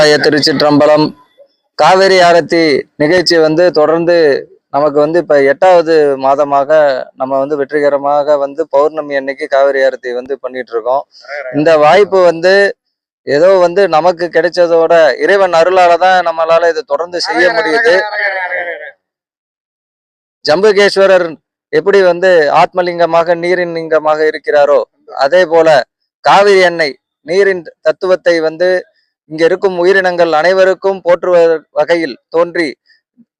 சிவாய திருச்சிற்றம்பலம் காவேரி ஆரத்தி நிகழ்ச்சி வந்து தொடர்ந்து நமக்கு வந்து இப்ப எட்டாவது மாதமாக நம்ம வந்து வெற்றிகரமாக வந்து பௌர்ணமி அன்னைக்கு காவேரி ஆரத்தி வந்து பண்ணிட்டு இருக்கோம் இந்த வாய்ப்பு வந்து ஏதோ வந்து நமக்கு கிடைச்சதோட இறைவன் அருளால தான் நம்மளால இதை தொடர்ந்து செய்ய முடியுது. ஜம்புகேஸ்வரர் எப்படி வந்து ஆத்மலிங்கமாக நீரின் லிங்கமாக இருக்கிறாரோ அதே போல காவிரி எண்ணெய் நீரின் தத்துவத்தை வந்து இங்க இருக்கும் உயிரினங்கள் அனைவருக்கும் போற்றுவ வகையில் தோன்றி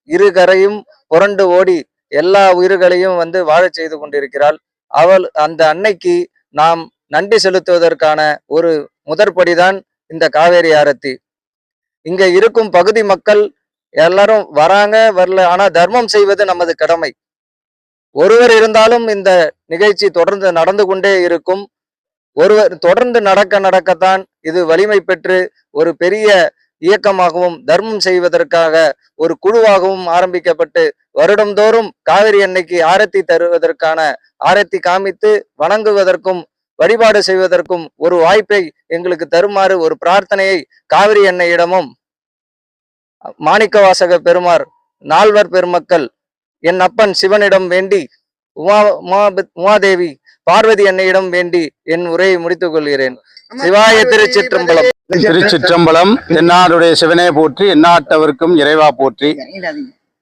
இரு கரையும் புரண்டு ஓடி எல்லா உயிர்களையும் வந்து வாழச் செய்து கொண்டிருக்கிறாள். அவள் அந்த அன்னைக்கு நாம் நன்றி செலுத்துவதற்கான ஒரு முதற்படிதான் இந்த காவேரி ஆரத்தி. இங்க இருக்கும் பகுதி மக்கள் எல்லாரும் வராங்க வரல. ஆனா தர்மம் செய்வது நமது கடமை. ஒருவர் இருந்தாலும் இந்த நிகழ்ச்சி தொடர்ந்து நடந்து கொண்டே இருக்கும். ஒருவர் தொடர்ந்து நடக்க நடக்கத்தான் இது வலிமை பெற்று ஒரு பெரிய இயக்கமாகவும் தர்மம் செய்வதற்காக ஒரு குழுவாகவும் ஆரம்பிக்கப்பட்டு வருடந்தோறும் காவிரி அன்னைக்கு ஆரத்தி தருவதற்கான ஆரத்தி காமித்து வணங்குவதற்கும் வழிபாடு செய்வதற்கும் ஒரு வாய்ப்பை எங்களுக்கு தருமாறு ஒரு பிரார்த்தனையை காவிரி அன்னையிடமும் மாணிக்கவாசக பெருமார் நால்வர் பெருமக்கள் என் அப்பன் சிவனிடம் வேண்டி உமா உமா உமாதேவி பார்வதி அன்னையிடம் வேண்டி என் உரையை முடித்துக் கொள்கிறேன். சிவாய திருச்சிற்றம்பலம். திருச்சிற்றம்பலம் தென்னாடுடைய சிவனே போற்றி எந்நாட்டவர்க்கும் இறைவா போற்றி.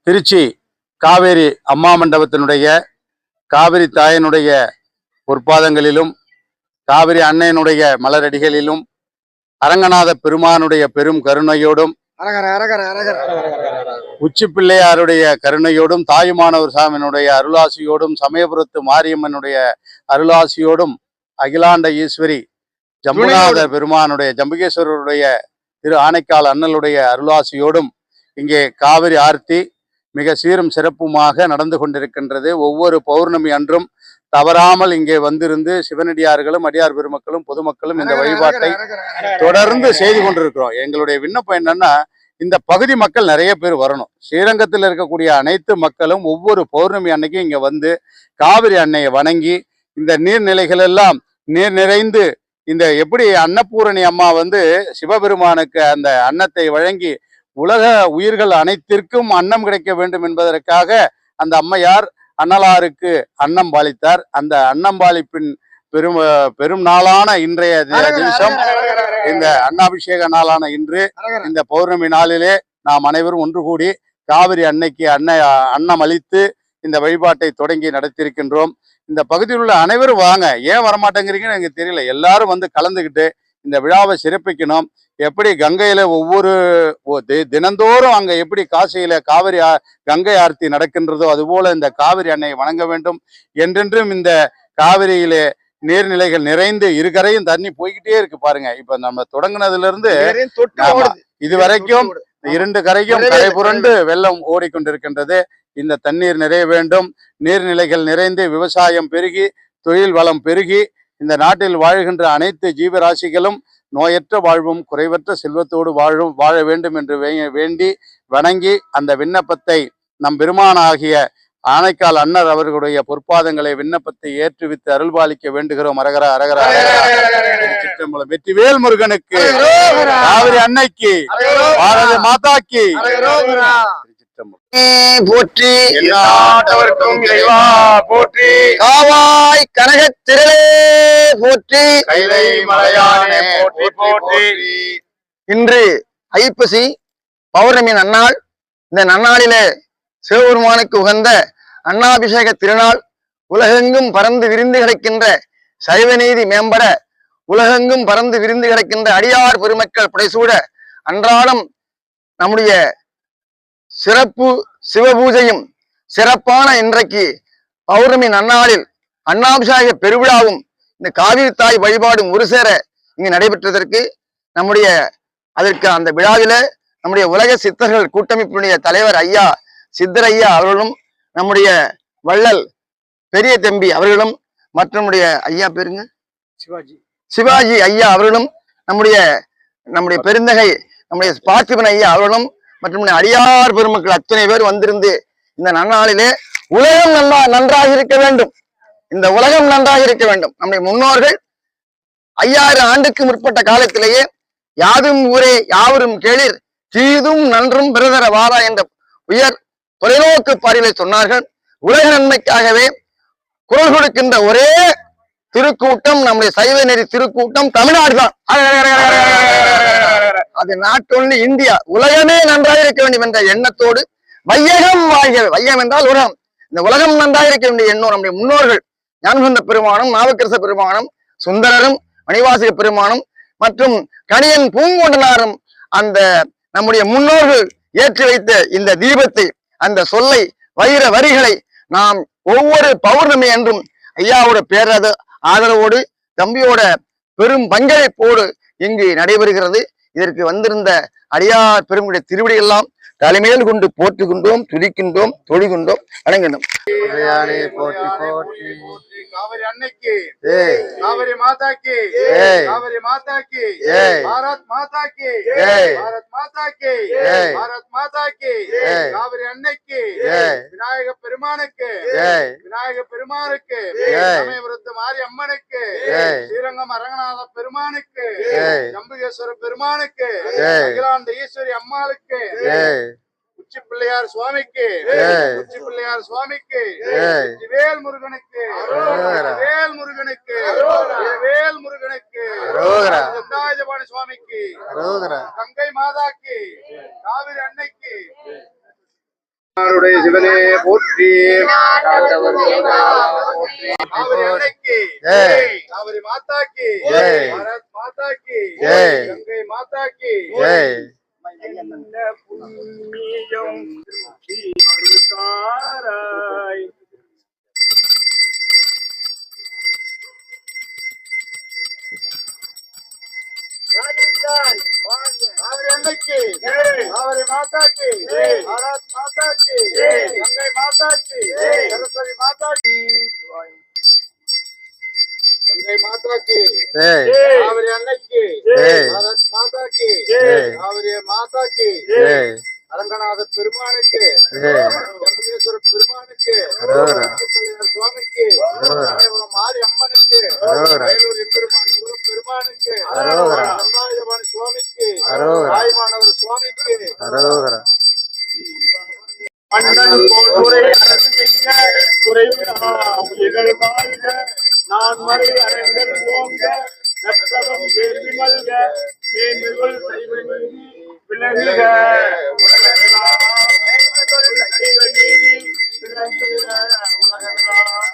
திருச்சி காவேரி அம்மா மண்டபத்தினுடைய காவிரி தாயினுடைய பொற்பாதங்களிலும் காவிரி அன்னையினுடைய மலரடிகளிலும் அரங்கநாத பெருமானுடைய பெரும் கருணையோடும் உச்சி பிள்ளையாருடைய கருணையோடும் தாயுமானவர் சாமியினுடைய அருளாசியோடும் சமயபுரத்து மாரியம்மனுடைய அருளாசியோடும் அகிலாண்ட ஈஸ்வரி ஜம்புநாத பெருமானுடைய ஜம்புகேஸ்வரருடைய திரு ஆனைக்கால் அண்ணலுடைய அருளாசியோடும் இங்கே காவிரி ஆர்த்தி மிக சீரும் சிறப்புமாக நடந்து கொண்டிருக்கின்றது. ஒவ்வொரு பௌர்ணமி அன்றும் தவறாமல் இங்கே வந்திருந்து சிவனடியார்களும் அடியார் பெருமக்களும் பொதுமக்களும் இந்த வழிபாட்டை தொடர்ந்து செய்து கொண்டிருக்கிறோம் எங்களுடைய விண்ணப்பம் என்னன்னா இந்த பகுதி மக்கள் நிறைய பேர் வரணும் ஸ்ரீரங்கத்தில் இருக்கக்கூடிய அனைத்து மக்களும் ஒவ்வொரு பௌர்ணமி அன்னைக்கும் இங்கே வந்து காவிரி அன்னையை வணங்கி இந்த நீர்நிலைகள் எல்லாம் நீர் நிறைந்து இந்த எப்படி அன்னபூரணி அம்மா வந்து சிவபெருமானுக்கு அந்த அன்னத்தை வழங்கி உலக உயிர்கள் அனைத்திற்கும் அன்னம் கிடைக்க வேண்டும் என்பதற்காக அந்த அம்மையார் அன்னலாருக்கு அன்னம் பாலித்தார். அந்த அன்னம் பாலிப்பின் பெரும் பெரும் நாளான இன்றைய திவசம் இந்த அன்னாபிஷேக நாளான இன்று இந்த பௌர்ணமி நாளிலே நாம் அனைவரும் ஒன்று கூடி காவிரி அன்னைக்கு அன்னை அன்னம் அளித்து இந்த வழிபாட்டை தொடங்கி நடத்தியிருக்கின்றோம். இந்த பகுதியில் உள்ள அனைவரும் வாங்க. ஏன் வரமாட்டேங்கிறீங்கன்னு எனக்கு தெரியல. எல்லாரும் வந்து கலந்துக்கிட்டு இந்த விழாவை சிறப்பிக்கணும். எப்படி கங்கையில ஒவ்வொரு தினந்தோறும் அங்க எப்படி காசியில காவிரி கங்கை ஆர்த்தி நடக்கின்றதோ அதுபோல இந்த காவிரி அன்னையை வணங்க வேண்டும். என்றென்றும் இந்த காவிரியிலே நீர்நிலைகள் நிறைந்து இருகரையும் தண்ணி போய்கிட்டே இருக்கு பாருங்க. இப்ப நம்ம தொடங்குனதுல இருந்து. இது வரைக்கும் இரண்டு கரையும் நிறைவே கரை புரண்டு வெள்ளம் ஓடிக்கொண்டிருக்கின்றது. இந்த தண்ணீர் நிறைய வேண்டும். நீர்நிலைகள் நிறைந்து விவசாயம் பெருகி தொழில் வளம் பெருகி இந்த நாட்டில் வாழ்கின்ற அனைத்து ஜீவராசிகளும் நோயற்ற வாழ்வும் குறைவற்ற செல்வத்தோடு வாழும் வாழ வேண்டும் என்று வேண்டி வணங்கி அந்த விண்ணப்பத்தை நம் பெருமானாகிய ஆனைக்கால் அன்னர் அவர்களுடைய பொற்பாதங்களை விண்ணப்பத்தை ஏற்றுவித்து அருள்பாலிக்க வேண்டுகிறோம். அரகர அரகர திருச்சிற்றம்பலம் வெற்றிவேல் முருகனுக்கு காவிரி அன்னைக்கு பாரத மாதாக்கு. போற்றி. எல்லாட்டவர்க்கும் இறைவா போற்றி. காவாய் கனக திரளே போற்றி. கைலை மலையானே போற்றி போற்றி. இன்று ஐப்பசி பௌர்ணமி நன்னாள். இந்த நன்னாளிலே சிவபெருமானுக்கு உகந்த அன்னாபிஷேக திருநாள். உலகெங்கும் பறந்து விரிந்து கிடக்கின்ற சைவநீதி மேம்பட உலகெங்கும் பறந்து விரிந்து கிடக்கின்ற அடியார் பெருமக்கள் புடைசூட அன்றாடம் நம்முடைய சிறப்பு சிவபூஜையும் சிறப்பான இன்றைக்கு பௌர்ணமி நன்னாளில் அன்னாபிஷேக பெருவிழாவும் இந்த காவிரி தாய் வழிபாடும் ஒரு சேர இங்கு நடைபெற்றதற்கு நம்முடைய அதற்கு அந்த விழாவில நம்முடைய உலக சித்தர்கள் கூட்டமைப்பினுடைய தலைவர் ஐயா சித்தர் ஐயா அவர்களும் நம்முடைய வள்ளல் பெரிய தம்பி அவர்களும் மற்றும் நம்முடைய ஐயா பேருங்க? சிவாஜி. சிவாஜி ஐயா அவர்களும் நம்முடைய நம்முடைய பெருந்தகை நம்முடைய பார்த்திபன் ஐயா அவர்களும் மற்றும் அடியார் பெருமக்கள் அத்தனை பேர் வந்திருந்து இந்த நன்னாளிலே உலகம் நல்லா நன்றாக இருக்க வேண்டும். இந்த உலகம் நன்றாக இருக்க வேண்டும். நம்முடைய முன்னோர்கள் ஐயாயிரம் ஆண்டுக்கு முற்பட்ட காலத்திலேயே யாதும் ஊரே யாவரும் கேளிர் தீதும் நன்றும் பிறதர வாரா என்ற உயர் தொலைநோக்கு பாரிலை சொன்னார்கள். உலக நன்மைக்காகவே குரல் கொடுக்கின்ற ஒரே திருக்கூட்டம் நம்முடைய சைவ நெறி திருக்கூட்டம் தமிழ்நாடு தான் அது நாட் ஒன்லி இந்தியா. உலகமே நன்றாக இருக்க வேண்டும் என்ற எண்ணத்தோடு வையகம் வாழ்க வையம் என்றால் உலகம். இந்த உலகம் நன்றாக இருக்க வேண்டிய எண்ணோர் நம்முடைய முன்னோர்கள். ஞானசந்த பெருமானம் நாவக்கரச பெருமானம் சுந்தரரும் மணிவாசக பெருமானம் மற்றும் கணியன் பூங்கொண்டனாரும் அந்த நம்முடைய முன்னோர்கள் ஏற்றி வைத்த இந்த தீபத்தை அந்த சொல்லை வைர வரிகளை நாம் ஒவ்வொரு பௌர்ணமி என்றும் ஐயாவோட பேரது ஆதரவோடு தம்பியோட பெரும் பங்களிப்போடு இங்கு நடைபெறுகிறது. இதற்கு வந்திருந்த அடியார் பெருமுடைய திருவிடையெல்லாம் தலைமையில் கொண்டு போற்றுகின்றோம் துதிக்கின்றோம் தொழுகின்றோம் வணங்கின்றோம் போற்றி போற்றி காவிரி அன்னைக்கு. காவிரி மாதாக்கு ஏய். காவிரி மாதாக்கு ஏய். பாரத் மாதாக்கு ஏய். பாரத் மாதாக்கு ஏய். பாரத் மாதாக்கு ஏய். காவிரி அன்னைக்கு. விநாயக பெருமானுக்கு விநாயக பெருமானுக்கு. சமயபுரத்து மாரி அம்மனுக்கு. ஸ்ரீரங்கம் அரங்கநாத பெருமானுக்கு. ஜம்புகேஸ்வர பெருமானுக்கு. அகிலாண்ட ஈஸ்வரி அம்மாளுக்கு உச்சி பிள்ளையார் சுவாமிக்கு. உச்சி பிள்ளையார் சுவாமிக்கு. வேல் முருகனுக்கு. அரோகரா. வேல் முருகனுக்கு. வேல் முருகனுக்கு. அரோகரா. சிந்தாஜபாணி சுவாமிக்கு. அரோகரா. கங்கை மாதாக்கு. காவிரி அன்னைக்கு. சிவனே போற்றி. காவிரி அன்னைக்கு. காவிரி மாதாக்கு. மாதாக்கு. கங்கை மாதாக்கு. ஏய் புண்ணியம் அருள்தாராய் காவிரி அன்னைக்கு காவிரி மாதாக்கு பாரத் மாதாக்கு கங்கை மாதாக்கு சரஸ்வதி மாதாக்கு கங்கை மாதாக்கு ஏய் காவிரி அன்னைக்கு ஏய். பாரத் மாதாக்கு. காவிரி மாதாக்கு. அரங்கநாத பெருமானுக்கு. பெருமானுக்கு. சுவாமிக்கு. மாரி அம்மனுக்கு அரோகரா. வயலூர் எம்பெருமான் முருகன் பெருமானுக்கு. சுவாமிக்கு. தாய்மானவர் சுவாமிக்கு. வாழ்க நான் மறை அரங்கல் ஓங்க நற்றவம் கேள்வி மல்க மேன்மைகள் செய்வ நீதி விளங்குக உலகெல்லாம் மேன்மைகள் செய்வ நீதி விளங்குக உலகெல்லாம்